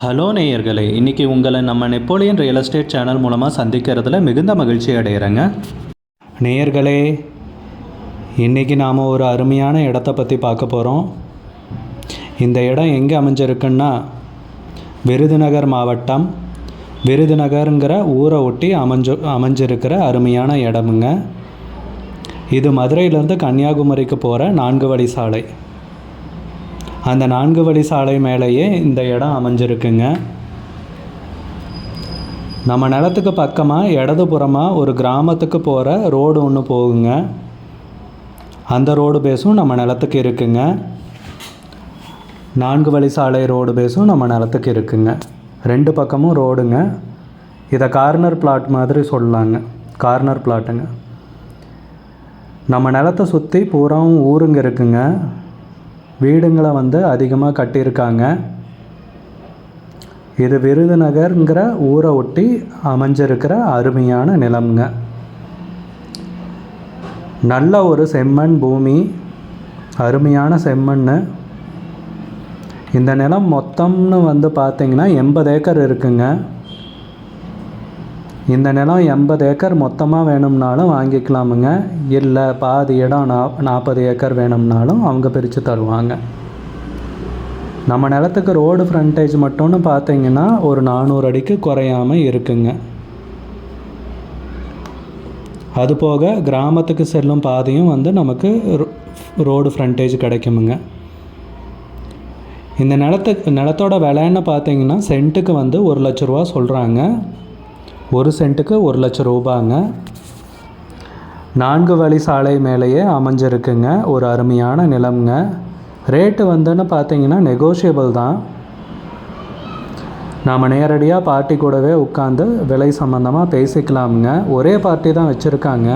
Hello நேயர்களே இன்றைக்கி உங்களை நம்ம நெப்போலியன் ரியல் எஸ்டேட் சேனல் மூலமாக சந்திக்கிறதுல மிகுந்த மகிழ்ச்சி அடைகிறேங்க நேயர்களே இன்றைக்கி நாம் ஒரு அருமையான இடத்த பற்றி பார்க்க போகிறோம் இந்த இடம் எங்கே அமைஞ்சிருக்குன்னா விருதுநகர் மாவட்டம் விருதுநகருங்கிற ஊரை ஒட்டி அமைஞ்சு அமைஞ்சிருக்கிற அருமையான இடமுங்க. இது மதுரையிலேருந்து கன்னியாகுமரிக்கு போகிற நான்கு வழி சாலை. அந்த நான்கு வழி சாலை மேலேயே இந்த இடம் அமைஞ்சிருக்குங்க. நம்ம நிலத்துக்கு பக்கமாக இடதுபுறமாக ஒரு கிராமத்துக்கு போகிற ரோடு ஒன்று போகுங்க. அந்த ரோடு பேஸும் நம்ம நிலத்துக்கு இருக்குங்க. நான்கு வழி சாலை ரோடு பேஸும் நம்ம நிலத்துக்கு இருக்குங்க. ரெண்டு பக்கமும் ரோடுங்க. இதை கார்னர் பிளாட் மாதிரி சொல்லலாங்க கார்னர் பிளாட்டுங்க. நம்ம நிலத்தை சுற்றி பூராவும் ஊருங்க இருக்குங்க. வீடுங்களை வந்து அதிகமாக கட்டியிருக்காங்க. இது விருதுநகருங்கிற ஊரை ஒட்டி அமைஞ்சிருக்கிற அருமையான நிலம்ங்க. நல்ல ஒரு செம்மண் பூமி அருமையான செம்மண் இந்த நிலம் மொத்தம்னு வந்து பார்த்திங்கன்னா எண்பது ஏக்கர் இருக்குங்க. இந்த நிலம் எண்பது ஏக்கர் மொத்தமாக வேணும்னாலும் வாங்கிக்கலாமுங்க. இல்லை பாதி இடம் நா நாற்பது ஏக்கர் வேணும்னாலும் அவங்க பிரித்து தருவாங்க. நம்ம நிலத்துக்கு ரோடு ஃப்ரண்டேஜ் மட்டும்னு பார்த்தீங்கன்னா ஒரு நானூறு அடிக்கு குறையாமல் இருக்குங்க. அதுபோக கிராமத்துக்கு செல்லும் பாதையும் வந்து நமக்கு ரோ- ரோடு ஃப்ரண்டேஜ் கிடைக்குமுங்க. இந்த நிலத்துக்கு நிலத்தோட விலைன்னு பார்த்தீங்கன்னா சென்ட்டுக்கு வந்து ஒரு லட்ச ரூபா சொல்கிறாங்க ஒரு சென்ட்டுக்கு ஒரு லட்சம் ரூபாங்க. நான்கு வழி சாலை மேலேயே அமைஞ்சிருக்குங்க. ஒரு அருமையான நிலம்ங்க. ரேட்டு வந்துன்னு பார்த்தீங்கன்னா நெகோஷியபிள் தான். நாம் நேரடியாக பார்ட்டி கூடவே உட்காந்து விலை சம்மந்தமாக பேசிக்கலாமுங்க. ஒரே பார்ட்டி தான் வச்சுருக்காங்க.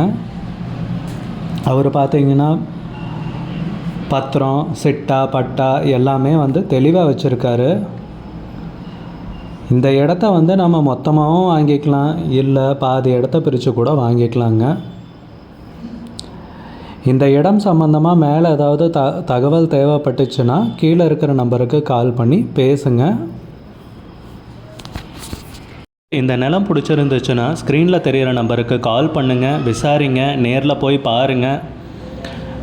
அவர் பார்த்தீங்கன்னா பத்திரம் சிட்டா பட்டா எல்லாமே வந்து தெளிவாக வச்சுருக்காரு. இந்த இடத்த வந்து நம்ம மொத்தமாகவும் வாங்கிக்கலாம். இல்லை பாதி இடத்த பிரித்து கூட வாங்கிக்கலாங்க. இந்த இடம் சம்மந்தமாக மேலே ஏதாவது த தகவல் தேவைப்பட்டுச்சுன்னா கீழே இருக்கிற நம்பருக்கு கால் பண்ணி பேசுங்க. இந்த நிலம் பிடிச்சிருந்துச்சுன்னா ஸ்க்ரீனில் தெரிகிற நம்பருக்கு கால் பண்ணுங்கள் விசாரிங்க நேரில் போய் பாருங்கள்